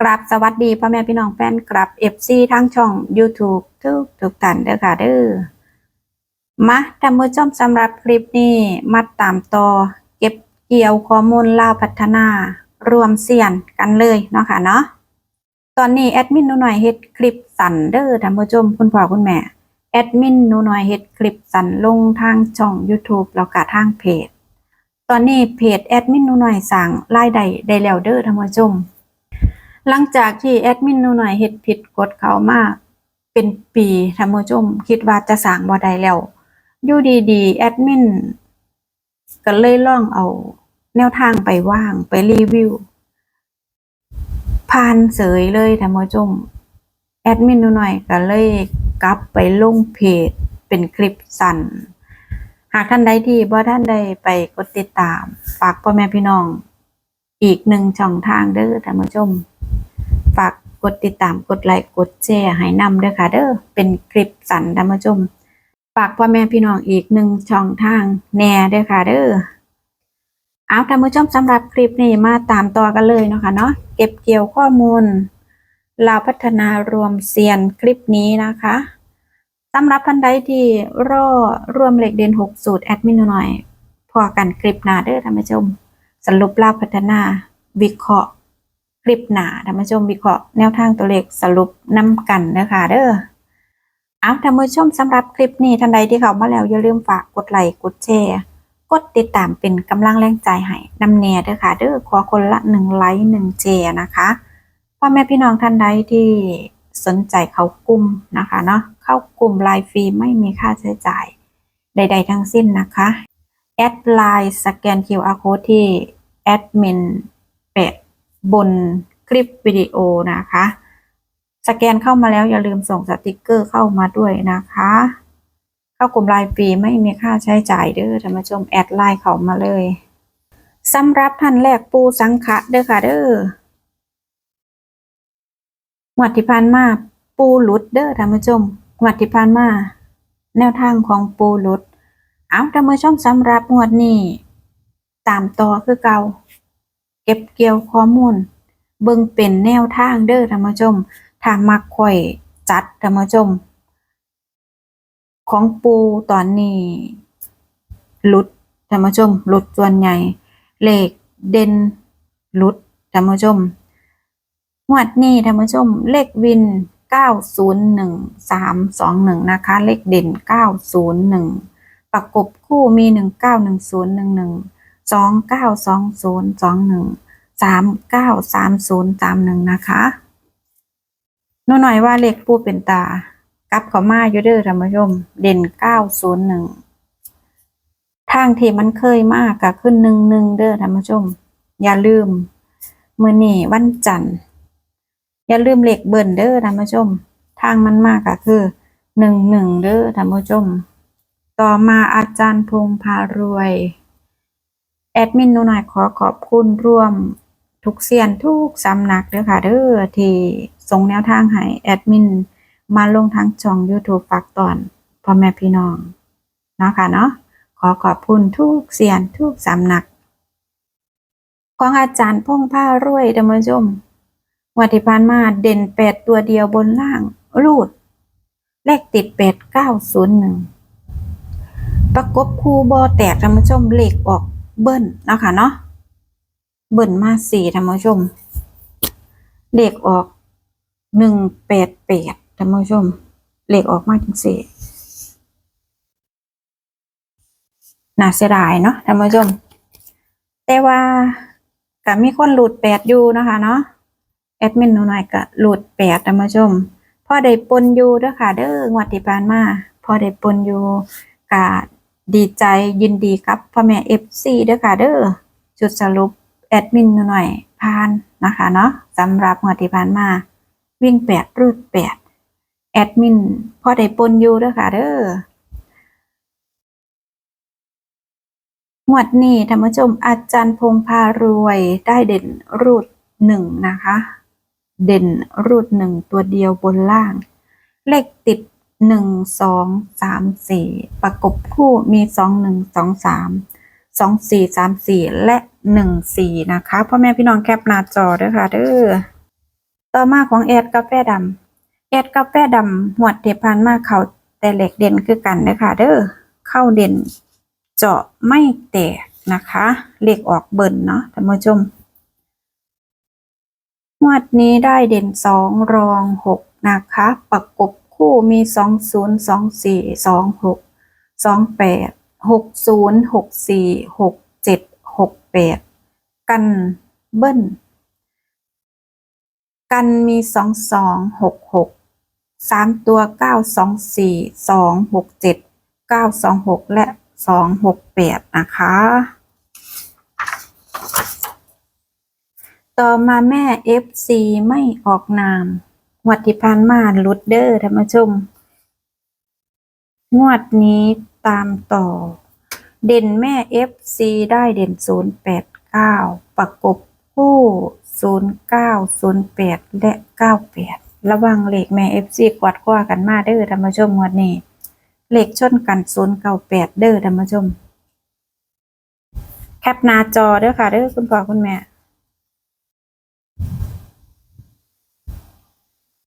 กราบสวัสดีพ่อแม่พี่น้องแฟนกราบเอฟซีทั้งช่อง YouTube ทุกทุกท่านเด้อค่ะเด้อมาท่านผู้ชมสำหรับคลิปนี้มาตามต่อเก็บเกี่ยวข้อมูลล่าพัฒนารวมเสียนกันเลยเนาะค่ะเนาะตอนนี้แอดมินหนูหน่อยเฮ็ดคลิปสั่นเด้อท่านผู้ชมคุณพ่อคุณแม่แอดมินหนูหน่อยเฮ็ดคลิปสั่นลงทางช่อง YouTube แล้วก็ทางเพจ ตอนนี้เพจแอดมินหนูหน่อยสั่งรายได้ได้แล้วเด้อท่านผู้ชม หลังจากที่แอดมินหนูหน่อยเฮ็ดผิดกฎเขามาเป็นปีท่านผู้ชมคิดว่าจะสร้างบ่ได้แล้วอยู่ดีๆแอดมินก็เลยล่องเอาแนวทางไปว่างไปรีวิวผ่านเสยเลยท่านผู้ชมแอดมินหนูหน่อยก็เลยกลับไปลงเพจเป็นคลิปสั้นหากท่านใดที่บ่ท่านใดไปกดติดตาม ฝากพ่อแม่พี่น้อง อีกหนึ่งช่องทางเด้อท่านผู้ชม กดติดตามกดไลค์กดแชร์ให้นำเด้อค่ะ เด้อเป็นคลิปสั้นท่านผู้ชมฝากพ่อแม่พี่น้องอีกหนึ่งช่องทางแน่เด้อค่ะ เด้อเอาท่านผู้ชมสำหรับคลิปนี้มาตามต่อกันเลยเนาะค่ะเนาะเก็บเกี่ยวข้อมูลลาพัฒนารวมเซียนคลิปนี้นะคะสำหรับท่านใดที่รอรวมเหล็กเด่น6 สูตรแอดมินหน่อย พอกันคลิปหน้าเด้อท่านผู้ชม สรุปลาพัฒนาวิเคราะห์ คลิปหนาท่านผู้ชมวิเคราะห์แนวทางตัวเลขสรุปนำกันนะคะเด้อเอาท่านผู้ชมสำหรับคลิปนี้ท่านใดที่เข้ามาแล้วอย่าลืมฝากกดไลค์กดแชร์กดติดตามเป็นกำลังแรงใจให้นำแน่เด้อค่ะเด้อขอคนละหนึ่งไลค์หนึ่งแชร์นะคะพ่อแม่พี่น้องท่านใดที่สนใจเข้ากลุ่มนะคะเนาะเข้ากลุ่มไลน์ฟรีไม่มีค่าใช้จ่ายใด ๆ ทั้งสิ้นนะคะแอดไลน์สแกน QR code ที่แอดมินแปะ บนคลิปวิดีโอนะคะ สแกนเข้ามาแล้วอย่าลืมส่งสติกเกอร์เข้ามาด้วยนะคะ เข้ากลุ่มไลน์ฟรีไม่มีค่าใช้จ่ายเด้อท่านผู้ชมแอดไลน์เข้ามาเลยสำหรับท่านแรกปูสังขะเด้อค่ะเด้อหวัดที่ผ่านมาปูหลุดเด้อท่านผู้ชมหวัดที่ผ่านมาแนวทางของปูหลุด เอาท่านผู้ชมสำหรับงวดนี้ ตามต่อคือเก่า เก็บเกี่ยวข้อมูล เบิ่งเป็นแนวทางเด้อท่านผู้ชม ถ้ามักข่อยจัดท่านผู้ชม ของปูตอนนี้หลุดท่านผู้ชมหลุดส่วนใหญ่ เลขเด่นหลุดท่านผู้ชมงวดนี้ท่านผู้ชม เลขวิน 901321 นะคะ เลขเด่น 901 ประกบคู่มี 191011 สองเก้าสองศูนย์สองหนึ่งสามเก้าสามศูนย์สามหนึ่งนะคะหนูหน่อยว่าเลขปู้เป็นตา กลับเขามาอยู่เด้อท่านผู้ชม เด่นเก้าศูนย์หนึ่งทางที่มันเคยมากก็ขึ้นหนึ่งหนึ่งเด้อท่านผู้ชม อย่าลืมมื้อนี้วันจันทร์อย่าลืมเลขเบิ่นเด้อท่านผู้ชม ทางมันมากก็คือหนึ่งหนึ่งเด้อท่านผู้ชม ต่อมาอาจารย์พงพารวย แอดมินหนูหน่อยขอขอบคุณร่วมทุกเสียนทุกสำนักเด้อค่ะเด้อที่ส่งแนวทางให้แอดมินมาลงทางช่อง YouTube ฝากตอนพ่อแม่พี่น้องเนาะค่ะเนาะขอขอบคุณทุกเสียนทุกสำนัก ของอาจารย์พงผ้ารวยท่านผู้ชมวัที่ผ่านมาเด่นแปดตัวเดียวบนล่าง รูด เลขติดแปดเก้าศูนย์หนึ่งประกบคูบอแตกท่านผู้ชมเลขออก เบิ้ลเนาะค่ะเนาะเบิ้ลมาสี่ท่านผู้ชมเลขออกหนึ่งแปดแปดท่านผู้ชมเลขออกมาจังสี่น่าเสียดายเนาะท่านผู้ชม แต่ว่าก็มีคนหลุดแปดอยู่นะคะเนาะแอดมินหนูหน่อยก็หลุดแปดท่านผู้ชมพอได้ปนอยู่ด้อค่ะ เด้องวดที่ผ่านมาพอได้ปนอยู่กะ ดีใจยินดีกับพ่อแม่เอฟซีเด้อค่ะเด้อจุดสรุปแอดมินหน่อยผ่านนะคะเนาะสำหรับงวดที่ผ่านมา วิ่งแปดรูดแปดแอดมินพอได้ปนอยู่เด้อค่ะเด้องวดนี้ท่านผู้ชมอาจารย์พงพารวยได้เด่นรูดหนึ่งนะคะ เด่นรูดหนึ่งตัวเดียวบนล่าง เลขติด หนึ่งสองสามสี่ประกบคู่มีสองหนึ่งสองสามสองสี่สามสี่และหนึ่งสี่นะคะพ่อแม่พี่น้องแคปหน้าจอด้วยค่ะเด้อต่อมาของแอดกาแฟดำแอดกาแฟดำหวดที่ผ่านมาเขาแต่เหล็กเด่นคือกันนะคะเด้อเข้าเด่นเจาะไม่แตกนะคะเหลขออกเบิ่นเนาะท่านผู้ชมงวดนี้ได้เด่นสองรองหกนะคะ ประกบ คู่มีสองศูนย์สองสี่สองหกสองแปดหกศูนย์หกสี่หกเจ็ดหกแปดกันเบิ้ลกันมีสองสองหกหกสามตัวเก้าสองสี่สองหกเจ็ดเก้าสองหกและสองหกแปดนะคะ ต่อมาแม่ FC ไม่ออกนาม งวดที่ผ่านมาลุดเดอร์ท่านผู้ชม งวดนี้ตามต่อ เด่นแม่ FC ได้เด่น 089 ประกบคู่ 09 08 และ 98 ระวังเหลขแม่ FC กวาดคว้ากันมาเด้อท่านผู้ชมงวดนี้เหลขชนกัน 098 เด้อท่านผู้ชม แคปหน้าจอเด้อค่ะเด้อคุณพ่อคุณแม่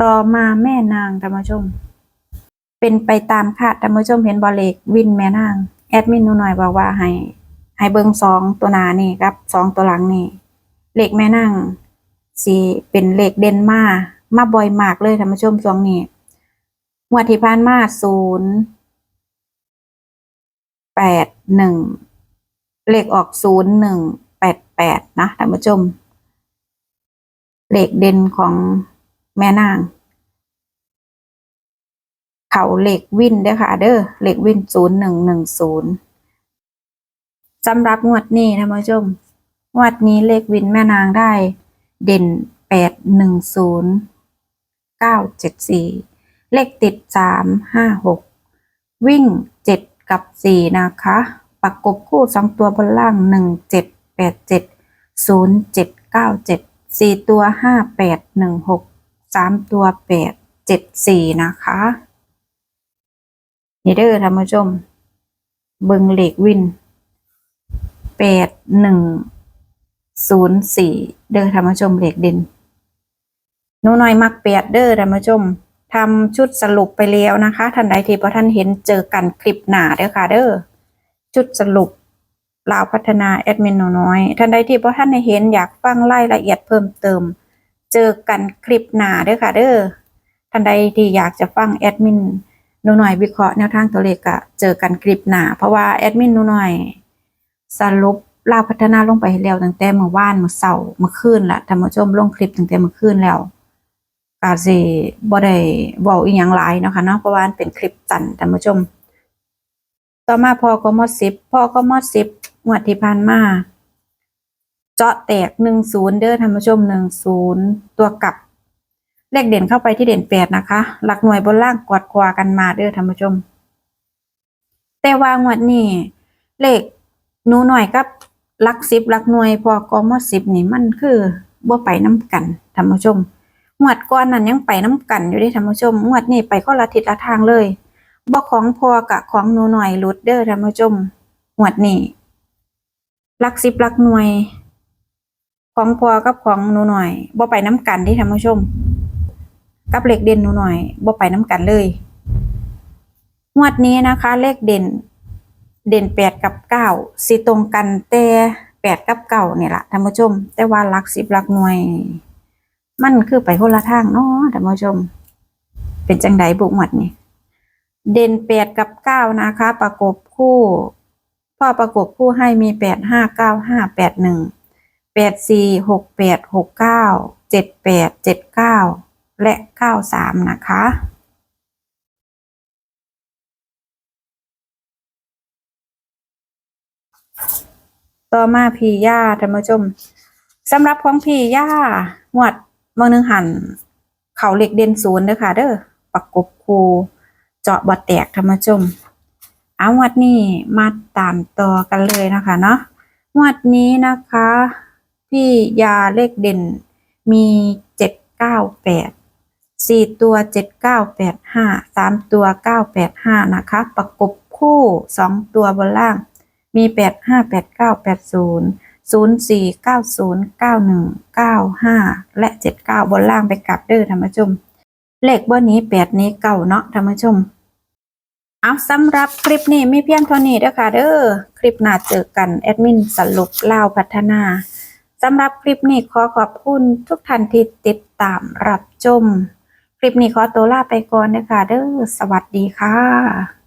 ต่อมาแม่นางท่านผู้ชม เป็นไปตามคาดท่านผู้ชมเห็นบอลเล็กวินแม่นาง แอดมินนูหน่อยบอกว่าให้ให้เบิงสองตัวหนานี่ครับสองตัวหลังนี่เลขแม่นางสีเป็นเลขเด่นมามาบ่อยมากเลยท่านผู้ชมช่วงนี้งวดที่ผ่านมาศูนย์แปดหนึ่งเลขออกศูนย์หนึ่งแปดแปดนะท่านผู้ชม เลขเด่นของ แม่นาง เขาเหล็กวินเด้อค่ะ เด้อเหล็กวินศูนย์หนึ่งหนึ่งศูนย์สำหรับงวดนี้ท่านผู้ชมงวดนี้เลขวินแม่นางได้ เด่นแปดหนึ่งศูนย์เก้าเจ็ดสี่เลขติดสามห้าหกวิ่งเจ็ดกับสี่นะคะ ประกบคู่สองตัวบนล่างหนึ่งเจ็ดแปดเจ็ดศูนย์เจ็ดเก้าเจ็ดสี่ตัวห้าแปดหนึ่งหก สามตัวแปดเจ็ดสี่นะคะ นี่เด้อท่านผู้ชม เบิงเหล็กวินแปดหนึ่งศูนย์สี่เด้อท่านผู้ชมเหล็กด่นหนูน้อยมักแปดเด้อท่านผู้ชมทำชุดสรุปไปแล้วนะคะ ท่านใดที่พอท่านเห็นเจอกันคลิปหนาเด้อค่ะ เด้อชุดสรุปลาวพัฒนาแอดมินหนูน้อย ท่านใดที่พอท่านเห็นอยากฟังรายละเอียดเพิ่มเติม เจอกันคลิปหนาเด้อค่ะ เด้อท่านใดที่อยากจะฟังแอดมินหนูหน่อยวิเคราะห์แนวทางตัวเลขอะเจอกันคลิปหน้าเพราะว่าแอดมินหนูหน่อยสรุปลาพัฒนาลงไปให้แล้วตั้งแต่เมื่อวานเมื่อเสาร์เมื่อคืนละท่านผู้ชมลงคลิปตั้งแต่เมื่อคืนแล้วกาสิบ่ได้เว้าอีหยังหลายนะคะเนาะเพราะว่าเป็นคลิปตันท่านผู้ชม ต่อมาพอก็มอดสิบพอก็มอดสิบงวดที่ผ่านมา เจาะแตกหนึ่งศูนย์เด้อท่านผู้ชมหนึ่งศูนย์ตัวกลับ เลขเด่นเข้าไปที่เด่นแปดนะคะ หลักหน่วยบนล่างกวดควากันมาเด้อท่านผู้ชม แต่ว่างวดนี้เลขหนูหน่อยกับหลักสิบหลักหน่วยพอกอมสิบนี่มันคือบ่ไปน้ำกันท่านผู้ชมงวดก่อนนั้นยังไปน้ำกันอยู่ด้ท่านผู้ชมงวดนี้ไปก็ละทิศละทางเลยบ่ของพอกับของหนูหน่อยลุดเด้อท่านผู้ชมงวดนี้หลักสิบหลักหน่วย ของพอกับของหนูหน่อยบ่ไปน้ำกันเด้ท่านผู้ชม กับเลขเด่นหนูหน่อยบ่ไปน้ำกันเลยงวดนี้นะคะ เลขเด่น เด่นแปดกับเก้าสิตรงกันแต่แปดกับเก้าเนี่ยละท่านผู้ชม แต่ว่าหลักสิบหลักหน่วย มันคือไปคนละทางเนาะท่านผู้ชม เป็นจังไดบุกหมดนี่เด่นแปดกับเก้านะคะ ประกบคู่พ่อประกบคู่ให้มีแปดห้าเก้าห้าแปดหนึ่ง แปดสี่หกแปดหกเก้าเจ็ดแปดเจ็ดเก้าและ93นะคะ ต่อมาพี่ย่าท่านผู้ชมสำหรับของพี่ย่าหวดเมื่อนึงหัน เขาเหล็กเด่นศูนย์เด้อค่ะ เด้อประกบคูเจาะบอดแตกท่านผู้ชมเอางวดนี้มาตามต่อกันเลยนะคะเนาะงวดนี้นะคะ พี่ยาเลขเด่นมีเจ็ดเก้าแปดสี่ตัวเจ็ดเก้าแปดห้าสามตัวเก้าแปดห้านะคะ ประกบคู่สองตัวบนล่าง มีแปดห้าแปดเก้าแปดศูนย์04909195และ79บนล่างไปกลับเด้อท่านผู้ชม เลขเบอร์นี้8นี้เก่าเนาะท่านผู้ชมเอาสำหรับคลิปนี้ไมีเพียงเท่านี้เด้อค่ะเด้อคลิปหน้าเจอกันแอดมินสรุปเล่าพัฒนา สำหรับคลิปนี้ขอขอบคุณทุกท่านที่ติดตามรับชม คลิปนี้ขอตัวลาไปก่อนนะคะเด้อสวัสดีค่ะ